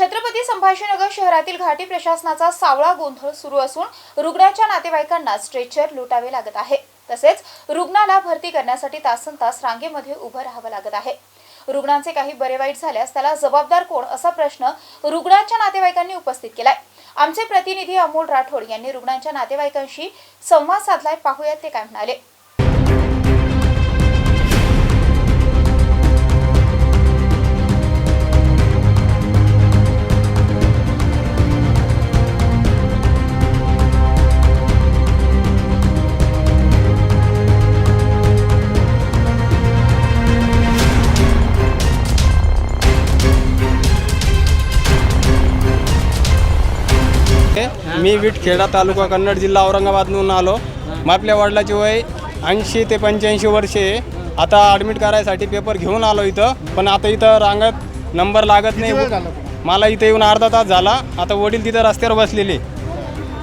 छत्रपती संभाजीनगर शहरातील घाटी प्रशासनाचा सावळा गोंधळ सुरू असून रुग्णाच्या नातेवाईकांना स्ट्रेचर लुटावे लागत आहे. तसेच रुग्णाला भरती करण्यासाठी तासन तास रांगेमध्ये उभं राहावं लागत आहे. रुग्णांचे काही बरे वाईट झाल्यास त्याला जबाबदार कोण असा प्रश्न रुग्णाच्या नातेवाईकांनी उपस्थित केलाय. आमचे प्रतिनिधी अमोल राठोड यांनी रुग्णांच्या नातेवाईकांशी संवाद साधलाय. पाहूयात ते काय म्हणाले. मी विटखेडा तालुका कन्नड जिल्हा औरंगाबादमधून आलो. मग आपल्या वडिलाची वय ऐंशी ते पंच्याऐंशी वर्षे आहे. आता ॲडमिट करायसाठी पेपर घेऊन आलो इथं. पण आता इथं रांगत नंबर लागत नाही. मला इथं येऊन अर्धा तास झाला. आता वडील तिथं रस्त्यावर बसलेले.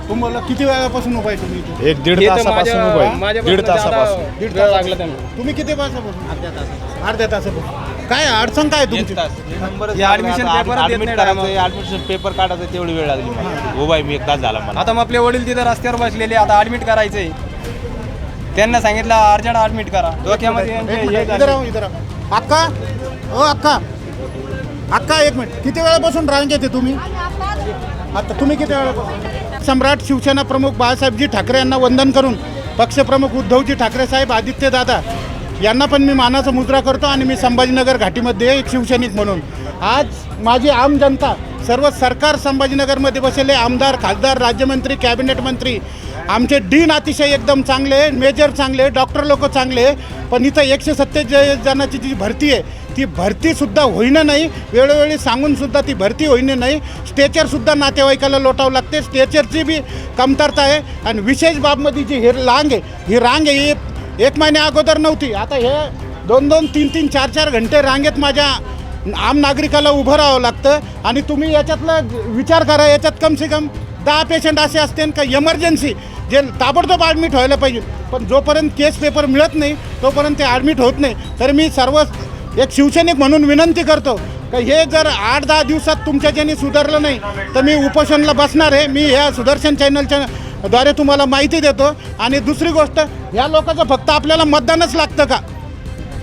तुम्हाला किती वेळापासून उभा आहे तुम्ही इथे? एक दीड तासापासून माझ्या- उभं आहे. माझ्यापासून दीड आता तासापासून. दीड वेळ तास लागला त्यांना. तुम्ही किती तासापासून. अर्ध्या तासापासून. काय अडचण काय तुमची? हे देत नाही direct. ऍडमिशन पेपर काढायचं तेवढी वेळ लागली मला. उभा आहे मी एक तास झाला मला. आता मग आपले वडील तिथं रस्त्यावर बसलेले आता ॲडमिट करायचंय. त्यांना सांगितलं अर्जंट ॲडमिट करा. डोक्यामध्ये एक यांचे हे मिनिट, झाले. इधर राहू इधर राहू. अक्का ओ अक्का. अक्का एक मिनिट. किती वेळापासून रांग येते तुम्ही? आता तुम्ही किती वेळापासून? सम्राट शिवसेना प्रमुख बाळासाहेबजी ठाकरे यांना वंदन करून पक्षप्रमुख उद्धवजी ठाकरे साहेब आदित्य दादा यांना पण मी मानाचा मुद्रा करतो आणि मी संभाजीनगर घाटीमध्ये एक शिवसैनिक म्हणून. आज माझी आम जनता सर्व सरकार संभाजीनगरमध्ये बसलेले आमदार खासदार राज्यमंत्री कॅबिनेट मंत्री आमचे डीन अतिशय एकदम चांगले मेजर चांगले डॉक्टर लोक चांगले पण इथं एकशे सत्तेचाळीस जणांची जी भरती आहे ती भरतीसुद्धा होईना नाही. वेळोवेळी सांगूनसुद्धा ती भरती होईना नाही. स्टेचरसुद्धा नातेवाईकाला लोटावं लागते. स्टेचरची बी कमतरता आहे. आणि विशेष बाबमध्ये जी ही रांग आहे ही रांग आहे ही एक महिन्या अगोदर नव्हती. आता हे दोन दोन तीन तीन चार चार घंटे रांगेत माझ्या आम नागरिकाला उभं राहावं लागतं आणि तुम्ही याच्यातला विचार करा याच्यात कम से कम दहा पेशंट असे असतील का इमर्जन्सी जे ताबडतोब ॲडमिट व्हायला पाहिजे. पण जोपर्यंत केस पेपर मिळत नाही तोपर्यंत ते ॲडमिट होत नाही. तर मी सर्व एक शिवसैनिक म्हणून विनंती करतो का हे जर आठ दहा दिवसात तुमच्याच्याने सुधारलं नाही तर मी उपोषणला बसणार आहे. मी ह्या सुदर्शन चॅनलच्या द्वारे तुम्हाला माहिती देतो. आणि दुसरी गोष्ट ह्या लोकांचं फक्त आपल्याला मतदानच लागतं का?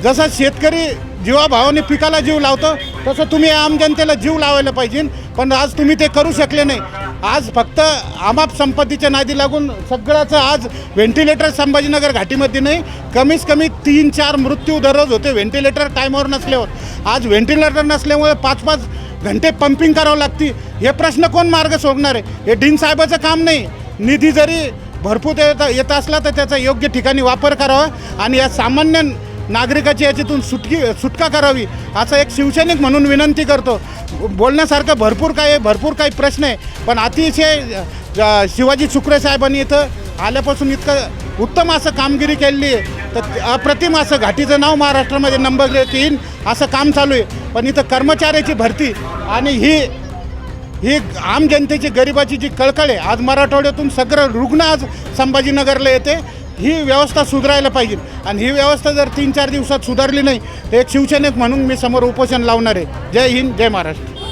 जसं शेतकरी जीवाभावाने पिकाला जीव लावतो तसं तुम्ही आम जनतेला जीव लावायला पाहिजे. पण आज तुम्ही ते करू शकले नाही. आज फक्त आमाप संपत्तीच्या नादी लागून सगळ्याचं आज व्हेंटिलेटर संभाजीनगर घाटीमध्ये नाही कमीत कमी तीन चार मृत्यू दररोज होते व्हेंटिलेटर टायमावर नसल्यावर. आज व्हेंटिलेटर नसल्यामुळे पाच पाच घंटे पंपिंग करावं लागते. हे प्रश्न कोण मार्ग सोडणार आहे? हे डीन साहेबाचं काम नाही. निधी जरी भरपूर येत येत असला तर त्याचा योग्य ठिकाणी वापर करावा आणि या सामान्य नागरिकाची याच्यातून सुटकी सुटका करावी असं एक शिवसैनिक म्हणून विनंती करतो. बोलण्यासारखं भरपूर काय आहे भरपूर काही प्रश्न आहे पण अतिशय शिवाजी शुक्रे साहेबांनी इथं आल्यापासून इतकं उत्तम असं कामगिरी केलेली आहे. तर अप्रतिम असं घाटीचं नाव महाराष्ट्रामध्ये नंबर येईल असं काम चालू आहे. पण इथं कर्मचाऱ्याची भरती आणि ही ही आम जनतेची गरिबाची जी कळकळ आहे आज मराठवाड्यातून सगळं रुग्ण आज संभाजीनगरला येते ही व्यवस्था सुधारायला पाहिजे. आणि ही व्यवस्था जर तीन चार दिवसात सुधारली नाही तर एक शिवसैनिक म्हणून मी समोर उपोषण लावणार आहे. जय हिंद जय महाराष्ट्र.